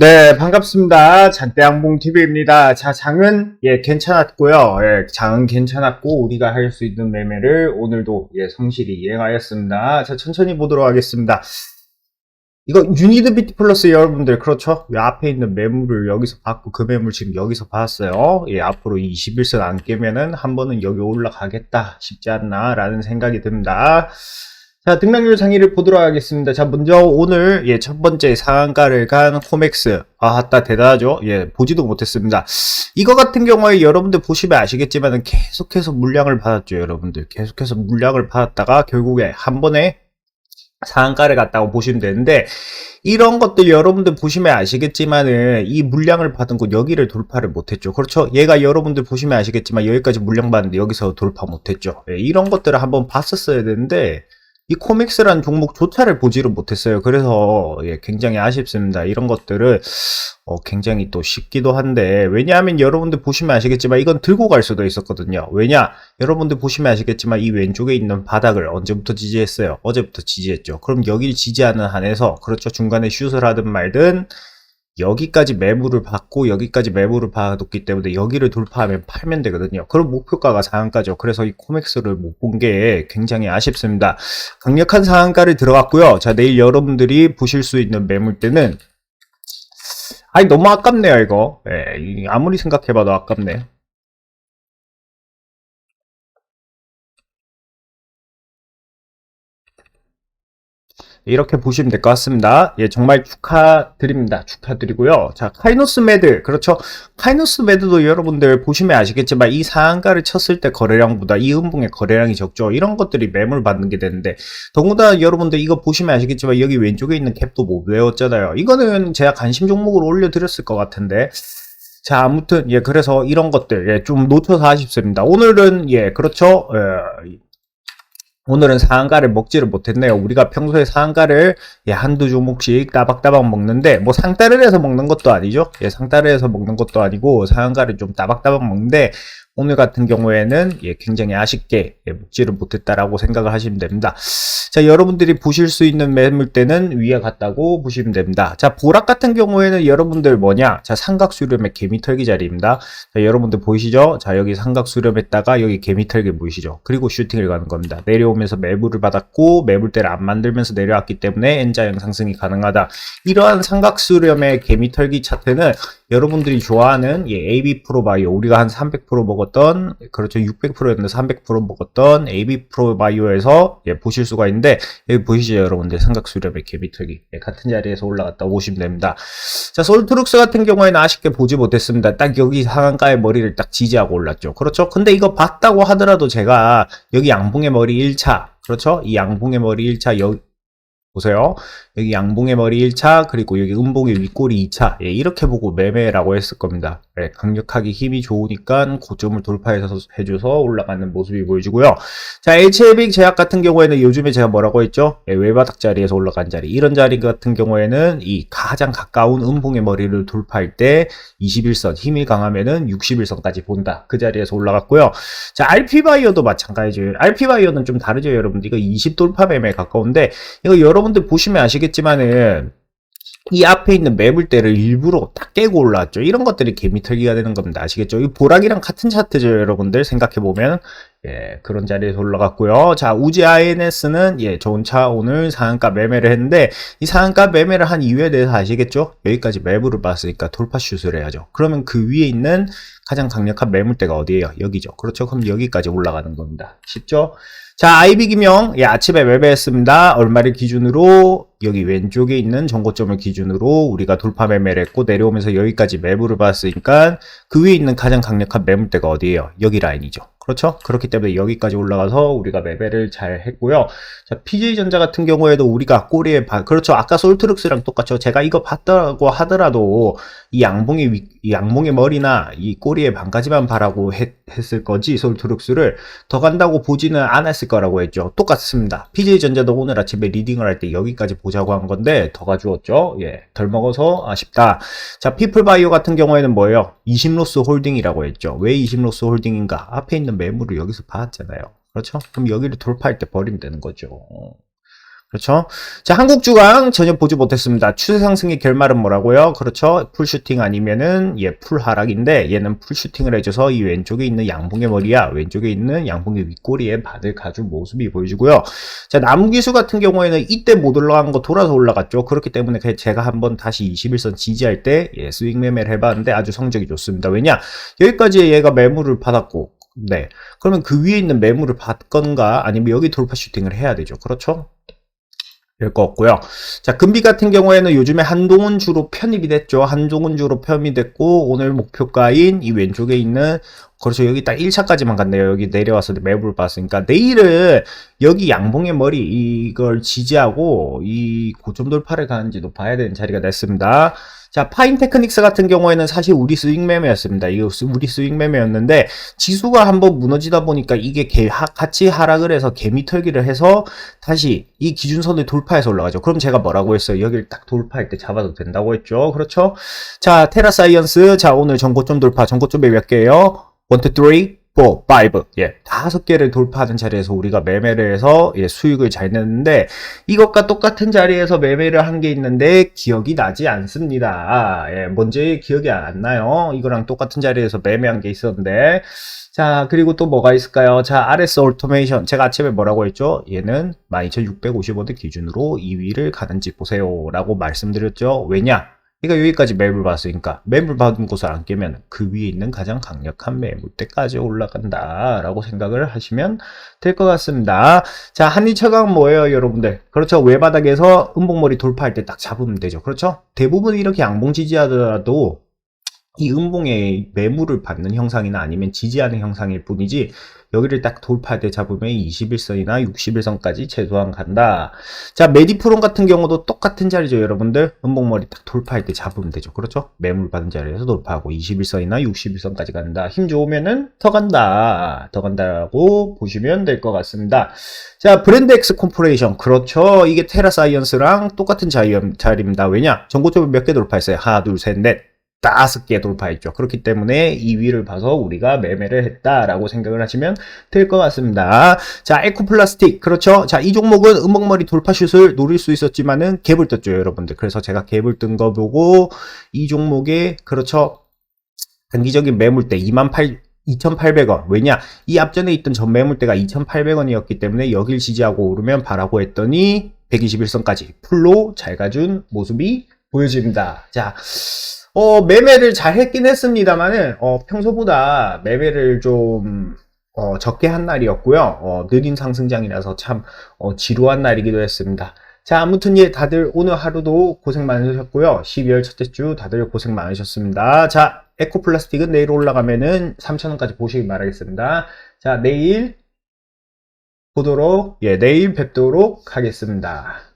네, 반갑습니다. 잔대양봉TV입니다. 자, 장은, 예, 괜찮았고요. 예, 장은 괜찮았고, 우리가 할 수 있는 매매를 오늘도, 예, 성실히 이행하였습니다. 자, 천천히 보도록 하겠습니다. 이거, 유니드 비트 플러스 여러분들, 그렇죠? 이 앞에 있는 매물을 여기서 받고, 그 매물 지금 여기서 받았어요. 예, 앞으로 21선 안 깨면은 한 번은 여기 올라가겠다, 싶지 않나, 라는 생각이 듭니다. 자, 등락률 상위를 보도록 하겠습니다. 자, 먼저 오늘 예, 첫 번째 상한가를 간 코맥스. 아, 맞다, 대단하죠? 예, 보지도 못했습니다. 이거 같은 경우에 여러분들 보시면 아시겠지만 계속해서 물량을 받았죠, 여러분들. 계속해서 물량을 받았다가 결국에 한 번에 상한가를 갔다고 보시면 되는데 이런 것들 여러분들 보시면 아시겠지만은 이 물량을 받은 곳 여기를 돌파를 못했죠. 그렇죠? 얘가 여러분들 보시면 아시겠지만 여기까지 물량 받는데 여기서 돌파 못했죠. 예, 이런 것들을 한번 봤었어야 되는데 이 코믹스라는 종목조차를 보지를 못했어요. 그래서 예, 굉장히 아쉽습니다. 이런 것들을 어, 굉장히 또 쉽기도 한데 왜냐하면 여러분들 보시면 아시겠지만 이건 들고 갈 수도 있었거든요. 왜냐? 여러분들 보시면 아시겠지만 이 왼쪽에 있는 바닥을 언제부터 지지했어요? 어제부터 지지했죠. 그럼 여기를 지지하는 한에서 그렇죠. 중간에 슛을 하든 말든 여기까지 매물을 받고 여기까지 매물을 받았기 때문에 여기를 돌파하면 팔면 되거든요. 그럼 목표가가 상한가죠. 그래서 이 코맥스를 못 본 게 굉장히 아쉽습니다. 강력한 상한가를 들어갔고요. 자 내일 여러분들이 보실 수 있는 매물대는 아니 너무 아깝네요 이거. 예, 아무리 생각해봐도 아깝네요. 이렇게 보시면 될 것 같습니다. 예, 정말 축하드립니다. 축하드리고요. 자, 카이노스 매드. 그렇죠. 카이노스 매드도 여러분들 보시면 아시겠지만 이 상한가를 쳤을 때 거래량보다 이 음봉의 거래량이 적죠. 이런 것들이 매물 받는 게 되는데 더군다나 여러분들 이거 보시면 아시겠지만 여기 왼쪽에 있는 캡도 못 외웠잖아요. 이거는 제가 관심 종목으로 올려드렸을 것 같은데 자, 아무튼, 예, 그래서 이런 것들, 예, 좀 놓쳐서 아쉽습니다. 오늘은, 예, 그렇죠. 예, 오늘은 상한가를 먹지를 못했네요. 우리가 평소에 상한가를 예, 한두 종목씩 따박따박 먹는데 뭐 상따를 해서 먹는 것도 아니죠. 예, 상따를 해서 먹는 것도 아니고 상한가를 좀 따박따박 먹는데 오늘 같은 경우에는 예, 굉장히 아쉽게 예, 먹지를 못했다라고 생각을 하시면 됩니다. 자, 여러분들이 보실 수 있는 매물대는 위에 같다고 보시면 됩니다. 자, 보락 같은 경우에는 여러분들 뭐냐? 자, 삼각 수렴의 개미털기 자리입니다. 자, 여러분들 보이시죠? 자, 여기 삼각 수렴했다가 여기 개미털기 보이시죠? 그리고 슈팅을 가는 겁니다. 내려오면서 매물을 받았고 매물대를 안 만들면서 내려왔기 때문에 N자형 상승이 가능하다. 이러한 삼각 수렴의 개미털기 차트는 여러분들이 좋아하는 예, AB 프로바이오 우리가 한 300%먹 었던 그렇죠 600%였는데 300% 먹었던 AB 프로바이오에서 예, 보실 수가 있는데 여기 보이시죠 여러분들 삼각 수렴의 개미털기 예, 같은 자리에서 올라갔다 오시면 됩니다. 자 솔트룩스 같은 경우에는 아쉽게 보지 못했습니다. 딱 여기 상한가에 머리를 딱 지지하고 올랐죠. 그렇죠. 근데 이거 봤다고 하더라도 제가 여기 양봉의 머리 1차 그렇죠? 이 양봉의 머리 1차 여기 보세요. 여기 양봉의 머리 1차, 그리고 여기 음봉의 윗꼬리 2차. 예, 이렇게 보고 매매라고 했을 겁니다. 예, 강력하게 힘이 좋으니까 고점을 돌파해서 해줘서 올라가는 모습이 보여지고요. 자, HL빅 제약 같은 경우에는 요즘에 제가 뭐라고 했죠? 예, 외바닥 자리에서 올라간 자리. 이런 자리 같은 경우에는 이 가장 가까운 음봉의 머리를 돌파할 때 21선, 힘이 강하면은 61선까지 본다. 그 자리에서 올라갔고요. 자, RP바이어도 마찬가지죠. RP바이어는 좀 다르죠, 여러분들. 이거 20 돌파 매매에 가까운데, 이거 여러분들 보시면 아시겠지만은, 이 앞에 있는 매물대를 일부러 딱 깨고 올라왔죠. 이런 것들이 개미털기가 되는 겁니다. 아시겠죠? 이 보락이랑 같은 차트죠, 여러분들. 생각해보면. 예, 그런 자리에서 올라갔고요. 자, 우지 INS는, 예, 좋은 차 오늘 상한가 매매를 했는데, 이 상한가 매매를 한 이유에 대해서 아시겠죠? 여기까지 매물을 봤으니까 돌파슛을 해야죠. 그러면 그 위에 있는 가장 강력한 매물대가 어디예요? 여기죠. 그렇죠? 그럼 여기까지 올라가는 겁니다. 쉽죠? 자, 아이비기명, 예, 아침에 매매했습니다. 얼마를 기준으로, 여기 왼쪽에 있는 정고점을 기준으로 우리가 돌파 매매를 했고, 내려오면서 여기까지 매물을 봤으니까, 그 위에 있는 가장 강력한 매물대가 어디예요? 여기 라인이죠. 그렇죠? 그렇기 때문에 여기까지 올라가서 우리가 매매를 잘 했고요. 자, PJ전자 같은 경우에도 우리가 꼬리에 바, 그렇죠. 아까 솔트룩스랑 똑같죠. 제가 이거 봤다고 하더라도 이 양봉의 위, 이 양봉의 머리나 이 꼬리에 반까지만 바라고 했, 했을 거지 솔트룩스를 더 간다고 보지는 않았을 거라고 했죠. 똑같습니다. PJ전자도 오늘 아침에 리딩을 할 때 여기까지 보자고 한 건데 더 가주었죠. 예, 덜 먹어서 아쉽다. 자, 피플바이오 같은 경우에는 뭐예요? 20로스 홀딩이라고 했죠. 왜 20로스 홀딩인가? 앞에 있는 매물을 여기서 받았잖아요. 그렇죠? 그럼 여기를 돌파할 때 버리면 되는 거죠. 그렇죠? 자, 한국주강 전혀 보지 못했습니다. 추세 상승의 결말은 뭐라고요? 그렇죠? 풀슈팅 아니면은 예, 풀 하락인데 얘는 풀슈팅을 해줘서 이 왼쪽에 있는 양봉의 머리야 왼쪽에 있는 양봉의 윗꼬리에 바늘 가줄 모습이 보여지고요. 자, 남기수 같은 경우에는 이때 못 올라간 거 돌아서 올라갔죠. 그렇기 때문에 그 제가 한번 다시 21선 지지할 때 예, 스윙 매매를 해봤는데 아주 성적이 좋습니다. 왜냐? 여기까지 얘가 매물을 받았고 네. 그러면 그 위에 있는 매물을 받건가 아니면 여기 돌파 슈팅을 해야 되죠. 그렇죠? 될 것 같고요. 자, 금비 같은 경우에는 요즘에 한동훈 주로 편입이 됐죠. 한동훈 주로 편입이 됐고, 오늘 목표가인 이 왼쪽에 있는, 그렇죠. 여기 딱 1차까지만 갔네요. 여기 내려와서 매부를 봤으니까. 내일은 여기 양봉의 머리, 이걸 지지하고, 이 고점 돌파를 가는지도 봐야 되는 자리가 됐습니다. 자, 파인 테크닉스 같은 경우에는 사실 우리 스윙 매매였습니다. 이거 스- 우리 스윙 매매였는데, 지수가 한번 무너지다 보니까 이게 개, 하, 같이 하락을 해서 개미 털기를 해서 다시 이 기준선을 돌파해서 올라가죠. 그럼 제가 뭐라고 했어요? 여기를 딱 돌파할 때 잡아도 된다고 했죠. 그렇죠? 자, 테라사이언스. 자, 오늘 전고점 돌파. 전고점이 몇 개예요? 1, 2, 3, 4, 5. 예. 다섯 개를 돌파하는 자리에서 우리가 매매를 해서 예, 수익을 잘 냈는데 이것과 똑같은 자리에서 매매를 한 게 있는데 기억이 나지 않습니다. 예, 뭔지 기억이 안 나요. 이거랑 똑같은 자리에서 매매한 게 있었는데 자, 그리고 또 뭐가 있을까요? 자, RS 오토메이션. 제가 아침에 뭐라고 했죠? 얘는 12,650원대 기준으로 2위를 가는지 보세요. 라고 말씀드렸죠. 왜냐? 그러니까 여기까지 매물 봤으니까 매물 받은 곳을 안 깨면 그 위에 있는 가장 강력한 매물대까지 올라간다 라고 생각을 하시면 될 것 같습니다. 자, 한일처강 뭐예요, 여러분들? 그렇죠. 외바닥에서 음봉머리 돌파할 때 딱 잡으면 되죠. 그렇죠? 대부분 이렇게 양봉 지지하더라도 이 음봉에 매물을 받는 형상이나 아니면 지지하는 형상일 뿐이지 여기를 딱 돌파할 때 잡으면 21선이나 61선까지 최소한 간다. 자, 메디프론 같은 경우도 똑같은 자리죠, 여러분들. 음봉머리 딱 돌파할 때 잡으면 되죠. 그렇죠? 매물 받은 자리에서 돌파하고 21선이나 61선까지 간다. 힘 좋으면은 더 간다. 더 간다라고 보시면 될 것 같습니다. 자, 브랜드 X 콤포레이션. 그렇죠. 이게 테라 사이언스랑 똑같은 자리, 자리입니다. 왜냐? 전고점을 몇 개 돌파했어요? 하나, 둘, 셋, 넷. 다섯 개 돌파했죠. 그렇기 때문에 이 위를 봐서 우리가 매매를 했다라고 생각을 하시면 될 것 같습니다. 자, 에코플라스틱. 그렇죠. 자, 이 종목은 음목머리 돌파슛을 노릴 수 있었지만은 갭을 떴죠, 여러분들. 그래서 제가 갭을 뜬 거 보고 이 종목에 그렇죠. 단기적인 매물대 2만 8 2,800원. 왜냐? 이 앞전에 있던 전 매물대가 2,800원이었기 때문에 여길 지지하고 오르면 바라고 했더니 121선까지 풀로 잘 가준 모습이 보여집니다. 자, 어, 매매를 잘 했긴 했습니다만은, 어, 평소보다 매매를 좀, 어, 적게 한 날이었고요. 어, 느린 상승장이라서 참, 어, 지루한 날이기도 했습니다. 자, 아무튼 예, 다들 오늘 하루도 고생 많으셨고요. 12월 첫째 주 다들 고생 많으셨습니다. 자, 에코플라스틱은 내일 올라가면은 3,000원까지 보시기 바라겠습니다. 자, 내일 보도록, 예, 내일 뵙도록 하겠습니다.